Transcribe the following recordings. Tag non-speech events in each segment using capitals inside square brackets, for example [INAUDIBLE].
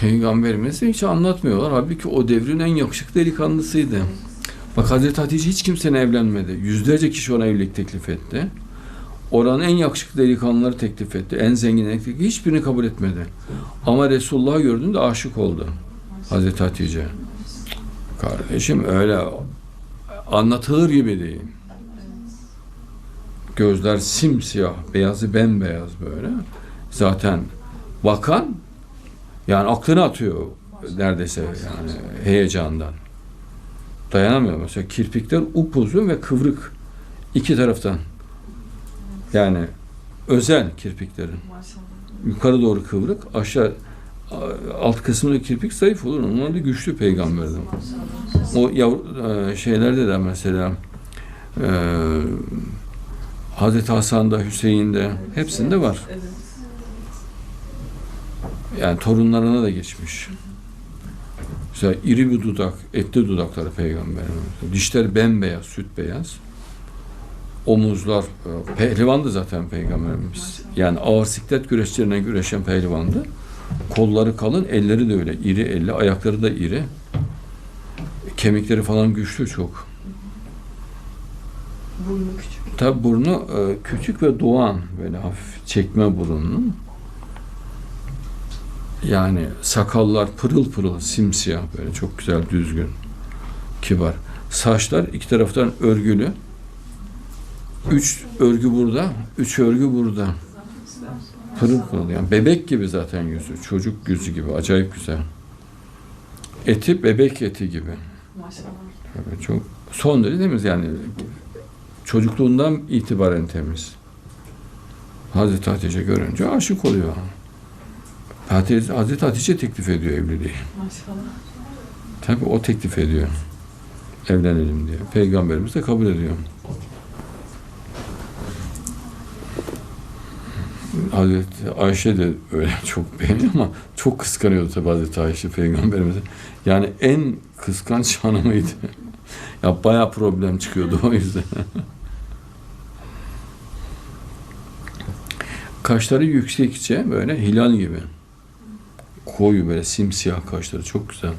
Peygamberimiz de hiç anlatmıyorlar. Halbuki o devrin en yakışıklı delikanlısıydı. Bak Hazreti Hatice hiç kimsenin evlenmedi. Yüzlerce kişi ona evlilik teklif etti. Oranın en yakışıklı delikanlıları teklif etti. En zengin teklif hiçbirini kabul etmedi. Ama Resulullah'ı gördüğünde aşık oldu. Hazreti Hatice. Kardeşim öyle anlatılır gibi değil. Gözler simsiyah, beyazı bembeyaz böyle. Zaten bakan yani aklını atıyor neredeyse yani heyecandan. Dayanamıyor mesela kirpikler upuzun ve kıvrık iki taraftan. Yani özel kirpiklerin. Yukarı doğru kıvrık, aşağı alt kısmındaki kirpik zayıf olur. Onlar da güçlü peygamberdim. O yavru, e, şeylerde de mesela e, Hazreti Hasan'da, Hüseyin'de hepsinde var. Yani torunlarına da geçmiş. Mesela iri bir dudak, etli dudakları peygamberimiz. Dişler bembeyaz, süt beyaz. Omuzlar, e, pehlivandı zaten peygamberimiz. Yani ağır siklet güreşlerine güreşen pehlivandı. Kolları kalın, elleri de öyle. İri elli, ayakları da iri. Kemikleri falan güçlü çok. Burnu küçük. Tabi burnu e, küçük ve doğan böyle hafif çekme burunlu. Yani sakallar pırıl pırıl simsiyah böyle çok güzel düzgün kibar. Saçlar iki taraftan örgülü. Üç örgü burada, üç örgü burada. Pırıl pırıl yani bebek gibi zaten yüzü. Çocuk yüzü gibi acayip güzel. Eti bebek eti gibi. Maşallah. Tabii çok son derece temiz yani çocukluğundan itibaren temiz. Hazreti Hatice görünce aşık oluyor. Hazreti Hatice teklif ediyor evliliği. Maşallah. Tabii o teklif ediyor. Evlenelim diye. Peygamberimiz de kabul ediyor. Hazreti Ayşe de öyle [LAUGHS] çok beğeniyor ama çok kıskanıyordu tabii Hazreti Ayşe peygamberimizi. Yani en kıskanç [LAUGHS] hanımıydı. ya bayağı problem çıkıyordu o yüzden. Kaşları yüksekçe böyle hilal gibi. Koyu böyle simsiyah kaşları çok güzel.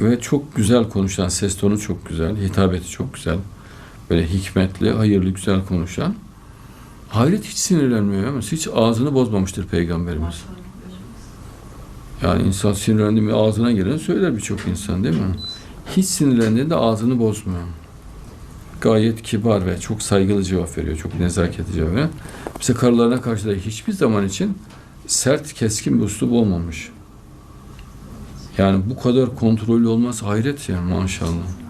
Ve çok güzel konuşan, ses tonu çok güzel, hitabeti çok güzel. Böyle hikmetli, hayırlı, güzel konuşan. Hayret hiç sinirlenmiyor ama hiç ağzını bozmamıştır Peygamberimiz. Yani insan sinirlendi mi ağzına gelen söyler birçok insan değil mi? Hiç sinirlendiğinde ağzını bozmuyor. Gayet kibar ve çok saygılı cevap veriyor. Çok nezaketli cevap veriyor. Mesela karılarına karşı da hiçbir zaman için sert, keskin bir üslup olmamış. Yani bu kadar kontrollü olması hayret yani maşallah.